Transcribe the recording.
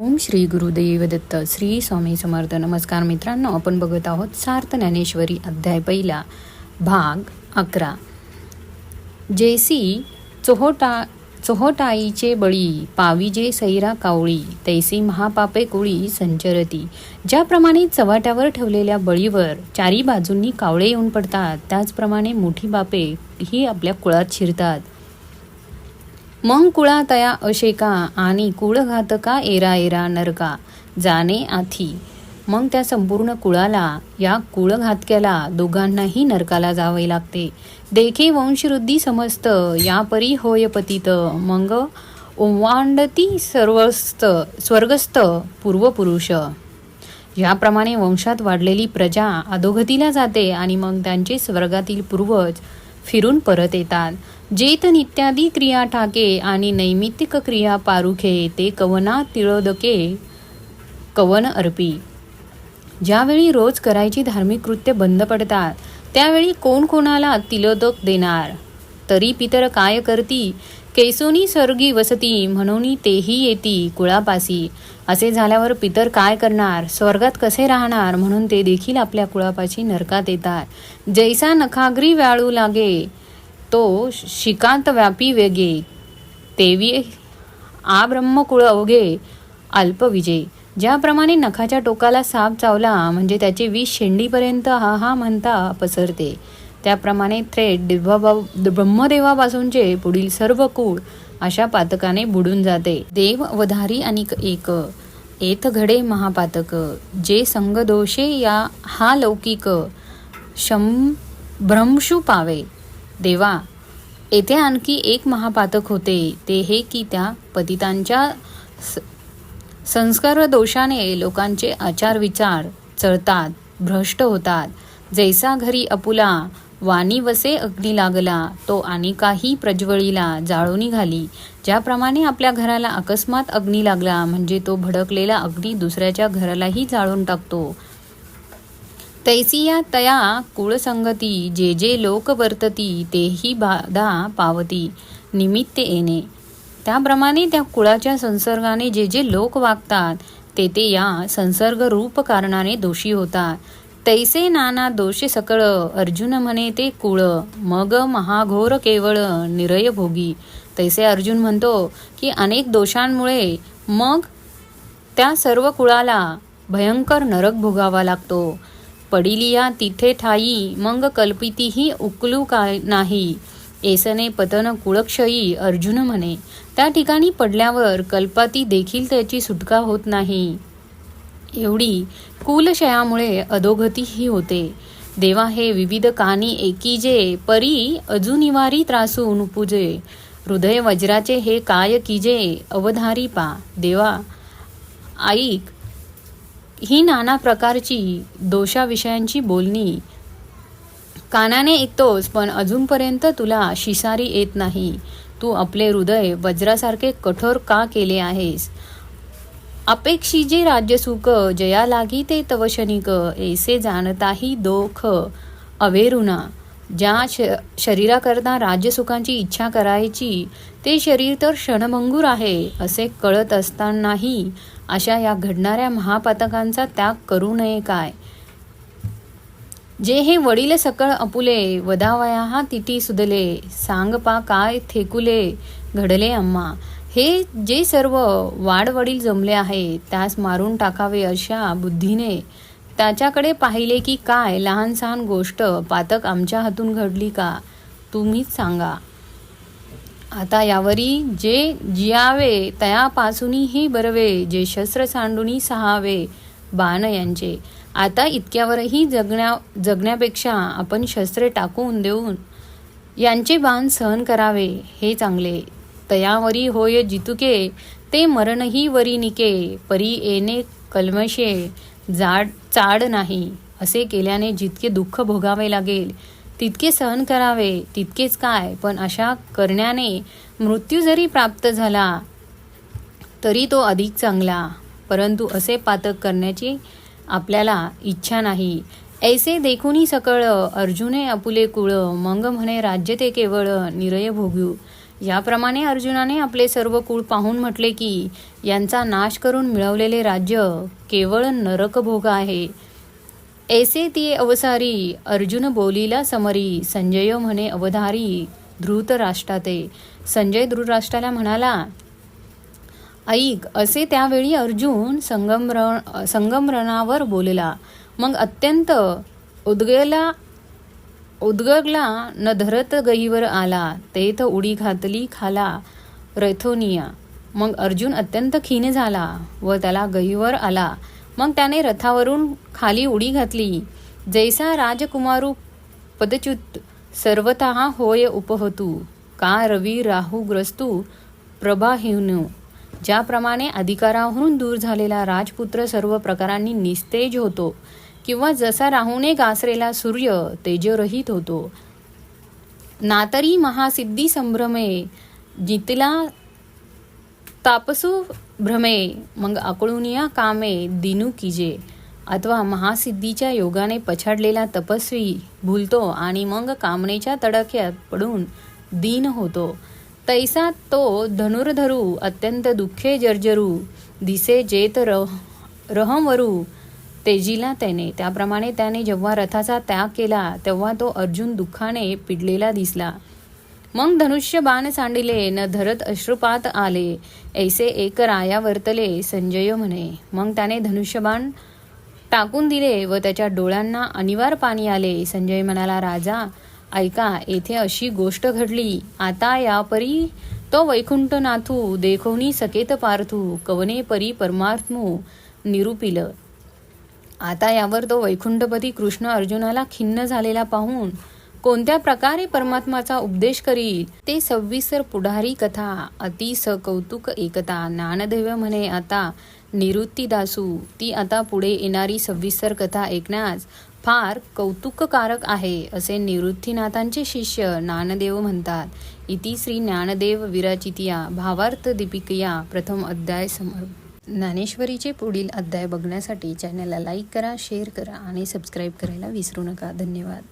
ओम श्री गुरुदेव दत्त श्री स्वामी समर्थ. नमस्कार मित्रांनो आपण बघत आहोत सार्थ ज्ञानेश्वरी अध्याय पहिला भाग अकरा. जेसी चोहोटा चोहोटाईचे बळी पाविजे सैरा कावळी तैसी महापापे कुळी संचरती. ज्याप्रमाणे चव्हाट्यावर ठेवलेल्या बळीवर चारी बाजूंनी कावळे येऊन पडतात त्याचप्रमाणे मोठी बापे ही आपल्या कुळात शिरतात. मग कुळा तया अशेका आणि कुळघातका एरा एरा नरका जाणे आथी. मग त्या संपूर्ण कुळाला या कुळघातक्याला दोघांनाही नरकाला जावे लागते. देखे वंशवृद्धी समस्त या परी होय पतित. मग ओवांडती सर्वस्त स्वर्गस्थ पूर्वपुरुष. याप्रमाणे वंशात वाढलेली प्रजा अधोगतीला जाते आणि मग त्यांचे स्वर्गातील पूर्वज फिरून परत येतात. जेत नित्यादी क्रिया ठाके आणि नैमित्तिक क्रिया पारुखे ते कवना तिळोदके कवन अर्पी. ज्यावेळी रोज करायची धार्मिक कृत्य बंद पडतात त्यावेळी कोण कोणाला तिलोदक देणार? तरी पितर काय करती? केसोनी सर्गी वसती म्हणून तेही येती कुळापासी. असे झाल्यावर पितर काय करणार? स्वर्गात कसे राहणार? म्हणून ते देखील आपल्या कुळापाशी नरकात येतात. जैसा नखाग्री व्याळू लागे तो शिकांत व्यापी वेगे तेवी आ ब्रह्मकुळ अवघे अल्पविजय ज्याप्रमाणे नखाच्या टोकाला साप चावला म्हणजे त्याचे विष शेंडीपर्यंत हा हा म्हणता पसरते. त्याप्रमाणे थेट दिव्या ब्रह्मदेवापासूनचे पुढील सर्व कुळ अशा पातकाने बुडून जाते. देव अवधारी आणि एक. एत घडे महापातक. जे संगदोषे या हा लौकिक शं भ्रंशू पावे. देवा येथे आणखी एक महापातक होते ते हे की त्या पतितांच्या स- संस्कार दोषाने लोकांचे आचार विचार चळतात भ्रष्ट होतात. जैसा घरी अपुला वाणी वसे अग्नी लागला तो आणि काही प्रज्वळीला जाळून घाली. ज्याप्रमाणे आपल्या घराला अकस्मात अग्नी लागला म्हणजे तो भडकलेला अग्नी दुसऱ्याच्या घरालाही जाळून टाकतो. तैसिया तया कुळसंगती जे जे लोक वर्तती तेही बाधा पावती निमित्त येणे. त्याप्रमाणे त्या कुळाच्या संसर्गाने जे जे लोक वागतात ते ते या संसर्ग रूप कारणाने दोषी होतात. तैसे नाना दोषे सकळ अर्जुन म्हणे ते कुळ मग महाघोर केवळ निरय भोगी. तैसे अर्जुन म्हणतो की अनेक दोषांमुळे मग त्या सर्व कुळाला भयंकर नरक भोगावा लागतो. पडिलिया तिथे ठाई मग कल्पितीही उकलू काय नाही? एसने पतन कुळक्षयी अर्जुन म्हणे त्या ठिकाणी पडल्यावर कल्पाती देखील त्याची सुटका होत नाही. एवढी कुलशयामुळे अधोगतीही होते. देवा हे विविध कानी एकीजे परी अजुनिवारी त्रासून पूजे हृदय वज्राचे हे काय कीजे अवधारी पा. देवा ऐक ही नाना प्रकारची दोषाविषयांची बोलणी. कानाने ऐकतोस पण अजूनपर्यंत तुला शिसारी येत नाही. तू आपले हृदय वज्रासारखे कठोर का केले आहेस? अपेक्षी जे राज्यसुख जया लागी ते तव शनिक ऐसे जाणताही दोख अवेरुना ज्या श शरीराकरता राज्यसुखांची इच्छा करायची ते शरीर तर क्षणभंगूर आहे असे कळत असतानाही अशा या घडणाऱ्या महापातकांचा त्याग करू नये काय? जे हे वडील सकळ अपुले वदावया हा तिटी सुदले सांग पा काय थेकुले घडले अम्मा. हे जे सर्व वाडवडील जमले आहे त्यास मारून टाकावे अशा बुद्धीने त्याच्याकडे पाहिले की काय लहान सहान गोष्ट पातक आमच्या हातून घडली का? तुम्हीच सांगा. आता यावरी जे जियावे तयापासूनही बरवे जे शस्त्र सांडूनी सहावे बाण यांचे. आता इतक्यावरही जगण्या जगण्यापेक्षा आपण शस्त्रे टाकून देऊन यांचे बाण सहन करावे हे चांगले. तयावरी होय जितुके ते मरणही वरी निके परी येणे कलमशे. जाड चाड नाही. असे केल्याने जितके दुःख भोगावे लागेल तितके सहन करावे तितकेच काय. पण अशा करण्याने मृत्यू जरी प्राप्त झाला तरी तो अधिक चांगला. परंतु असे पातक करण्याची आपल्याला इच्छा नाही. ऐसे देखूनही सकळ अर्जुने अपुले कुळ मंग म्हणे राज्य ते केवळ निरय भोगू. याप्रमाणे अर्जुनाने आपले सर्व कुळ पाहून म्हटले की यांचा नाश करून मिळवलेले राज्य केवळ नरकभोग आहे. ऐसे ती अवसारी अर्जुन बोलीला समरी संजय म्हणे अवधारी धृतराष्ट्राते. संजय धृतराष्ट्राला म्हणाला ऐक असे त्यावेळी अर्जुन संगमरण संगमरणावर बोलला. मग अत्यंत उद्गेला उद्गगला न धरत गईवर आला तेथ उडी घातली खाला रथोनिया. मग अर्जुन अत्यंत खीन झाला व त्याला गईवर आला. मग त्याने रथावरून खाली उडी घातली. जैसा राजकुमारू पदच्युत सर्वत होय उपहतू. का रवी राहूग्रस्तू ग्रस्तू प्रभाहिनू? ज्याप्रमाणे अधिकाराहून दूर झालेला राजपुत्र सर्व प्रकारांनी निस्तेज होतो. किंवा जसा राहूने गासरेला सूर्य तेजरहित होतो. नातरी महासिद्धी संभ्रमे जितला तापसू भ्रमे मग अकळुनिया कामे दिनू किजे. अथवा महासिद्धीच्या योगाने पछाडलेला तपस्वी भूलतो आणि मग कामनेच्या तडक्यात पडून दीन होतो. तैसा तो धनुर्धरू अत्यंत दुःखे जर्जरू दिसे जेत रह रहमवरू तेजीला त्याने. त्याप्रमाणे त्याने जेव्हा रथाचा त्याग केला तेव्हा तो अर्जुन दुःखाने पिडलेला दिसला. मग धनुष्य बाण सांडिले न धरत अश्रुपात आले. ऐसे एक राया वर्तले संजय म्हणे. मग त्याने धनुष्यबाण टाकून दिले व त्याच्या डोळ्यांना अनिवार पाणी आले. संजय म्हणाला राजा ऐका येथे अशी गोष्ट घडली. आता यापरी तो वैकुंठ नाथू देखोनी सकेत पार्थू कवने परी परमार्थमू निरूपिल. आता यावर तो वैकुंठपती कृष्ण अर्जुनाला खिन्न झालेला पाहून कोणत्या प्रकारे परमात्माचा उपदेश करील? ते सव्वीसर पुढारी कथा अति कौतुक एकता ज्ञानदेव म्हणे आता निवृत्ती दासू ती आता पुढे येणारी सव्वीसर कथा ऐकण्यास फार कौतुककारक आहे असे निवृत्तीनाथांचे शिष्य ज्ञानदेव म्हणतात. इति श्री ज्ञानदेव विराचितिया भावार्थ दीपिकया प्रथम अध्याय समर्प ज्ञानेश्वरीचे पुढील अध्याय बघण्यासाठी चॅनलला लाईक करा शेअर करा आणि सबस्क्राईब करायला विसरू नका. धन्यवाद.